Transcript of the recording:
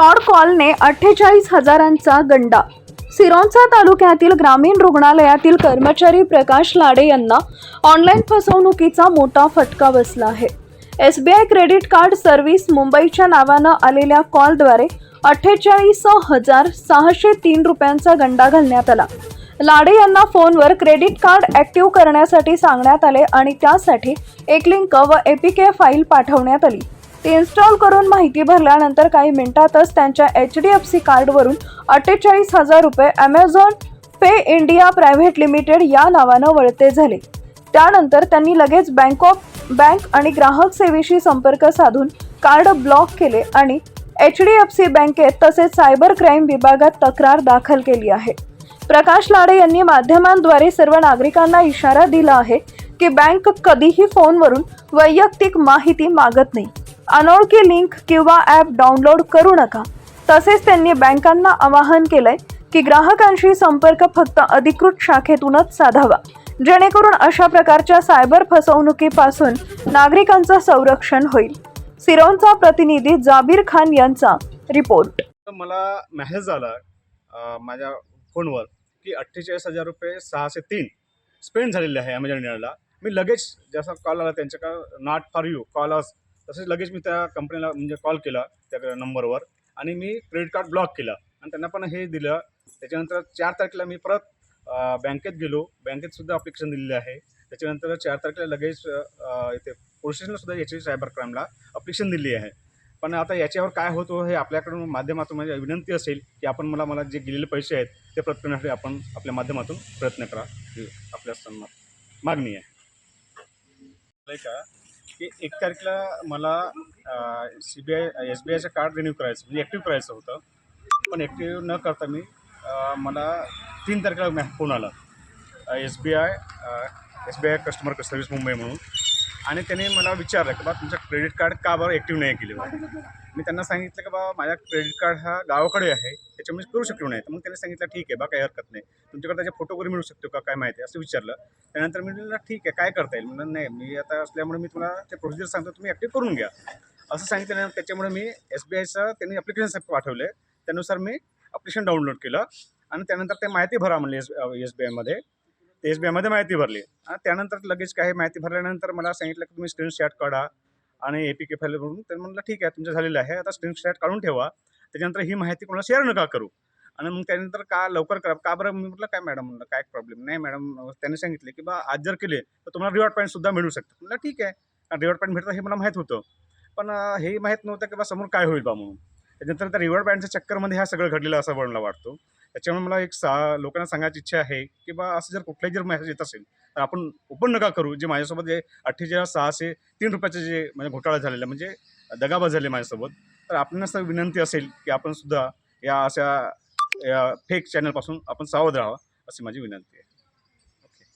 Fraud कॉलने अठ्ठेचाळीस हजारांचा गंडा. सिरोंचा तालुक्यातील ग्रामीण रुग्णालयातील कर्मचारी प्रकाश लाडे यांना ऑनलाईन फसवणुकीचा मोठा फटका बसला आहे. S B I credit card service मुंबईच्या नावानं आलेल्या कॉलद्वारे अठ्ठेचाळीस हजार सहाशे तीन रुपयांचा गंडा घालण्यात आला. लाडे यांना फोनवर क्रेडिट कार्ड ॲक्टिव्ह करण्यासाठी सांगण्यात आले आणि त्यासाठी एक लिंक व एपीके फाईल पाठवण्यात आली. ती इन्स्टॉल करून माहिती भरल्यानंतर काही मिनिटातच त्यांच्या एच डी एफ सी कार्डवरून अठ्ठेचाळीस हजार रुपये Amazon pay India private limited या नावानं वळते झाले. त्यानंतर त्यांनी लगेच बँक ऑफ बँक आणि ग्राहक सेवेशी संपर्क साधून कार्ड ब्लॉक केले आणि एच डी एफ सी बँकेत तसेच सायबर क्राईम विभागात तक्रार दाखल केली आहे. प्रकाश लाडे यांनी माध्यमांद्वारे सर्व नागरिकांना इशारा दिला आहे की बँक कधीही फोनवरून वैयक्तिक माहिती मागत नाही. अनोळखी लिंक किंवा ॲप डाउनलोड करू नका. तसेच त्यांनी बँकांना आवाहन केलंय की ग्राहकांशी संपर्क फक्त अधिकृत शाखेतूनच साधावा. जेणेकरून अशा प्रकारच्या सायबर फसवणुकीपासून नागरिकांचं संरक्षण होईल. सिरोनचा प्रतिनिधी जाबीर खान यांचा रिपोर्ट मला मेसेज आला माझ्या फोनवर की अठ्ठेचाळीस हजार रुपये सहाशे तीन स्पेंड झालेले आहे ॲमेझॉन इंडियाला मी लगेच जसा कॉल आला त्यांच्या का नॉट फॉर यू कॉल अस तसेच लगेच मी त्या कंपनीला म्हणजे कॉल केला त्या नंबरवर आणि मी क्रेडिट कार्ड ब्लॉक केलं. आणि त्यांना पण हे दिलं. त्याच्यानंतर चार तारखेला मी परत बँकेत गेलो. बँकेत सुद्धा अप्लिकेशन दिलेलं आहे. त्याच्यानंतर चार तारखेला लगेच इथे पोलीस स्टेशनला सुद्धा याची सायबर क्राईमला अप्लिकेशन दिली आहे. पण आता याच्यावर काय होतो हे आपल्याकडून माध्यमातून म्हणजे विनंती असेल की आपण मला मला जे गेलेले पैसे आहेत ते परत करण्यासाठी आपण आपल्या माध्यमातून प्रयत्न करा. ही आपल्या सन्मान मागणी आहे. का? की एक तारखेला मला C B I S B आयचं card renew करायचं म्हणजे ॲक्टिव्ह करायचं होतं. पण ॲक्टिव्ह न करता मी मला तीन तारखेला मॅ फोन आला. S B I S B I customer service Mumbai म्हणून. आणि त्याने मला विचारलं की बा तुमचं क्रेडिट कार्ड का बरं ॲक्टिव्ह नाही केले? मी त्यांना सांगितलं की बा माझा क्रेडिट कार्ड हा गावाकडे आहे त्याच्यामुळे करू शकलो नाही. तर मग त्यांनी सांगितलं ठीक आहे बा काही हरकत नाही. तुमच्याकडे त्याचे फोटो वगैरे मिळू शकतो का? काय माहिती आहे? असं विचारलं. त्यानंतर मी म्हणलं ठीक आहे काय करता येईल? म्हणलं नाही मी आता असल्यामुळे मी तुला ते प्रोसिजर सांगतो तुम्ही ॲक्टिव्ह करून घ्या. असं सांगितलं त्याच्यामुळे मी एस बी आयचं त्यांनी ॲप्लिकेशन पाठवले. त्यानुसार मी ॲप्लिकेशन डाउनलोड केलं आणि त्यानंतर ते माहिती भरा म्हणले एस एस बी आयमध्ये ते एस बी आयमध्ये माहिती भरली. आणि त्यानंतर लगेच काही माहिती भरल्यानंतर मला सांगितलं की तुम्ही स्क्रीनशॉट काढा आणि ए पी के फाईल भरून तर म्हटलं ठीक आहे तुमचं झालेलं आहे. आता स्क्रीनशॉट काढून ठेवा. त्याच्यानंतर ही माहिती कोणाला शेअर नका करू. आणि मग त्यानंतर का लवकर करा? का बरं? मी म्हटलं काय मॅडम म्हणलं काय प्रॉब्लेम नाही मॅडम. त्यांनी सांगितले की बा आज जर केले तर तुम्हाला रिवॉर्ड पॉईंटसुद्धा मिळू शकतं म्हटलं ठीक आहे. रिवॉर्ड पॉईंट भेटतं हे मला माहीत होतं. पण हे माहीत नव्हतं की बा समोर काय होईल बा म्हणून. त्याच्यानंतर त्या रिवॉर्ड पॉईंटच्या चक्करमध्ये हा सगळं घडलेलं असं मला वाटतो. त्याच्यामुळे मला एक सा लोकांना सांगायची इच्छा आहे की बा असं जर कुठलाही जर मेसेज येत असेल तर आपण ओपन नका करू. जे माझ्यासोबत जे अठ्ठेचाळीस सहाशे तीन रुपयाचे जे म्हणजे घोटाळा झालेला म्हणजे दगाबाज झाले माझ्यासोबत तर आपल्याला सर विनंती असेल की आपण सुद्धा या अशा या फेक चॅनलपासून आपण सावध राहावं अशी माझी विनंती आहे.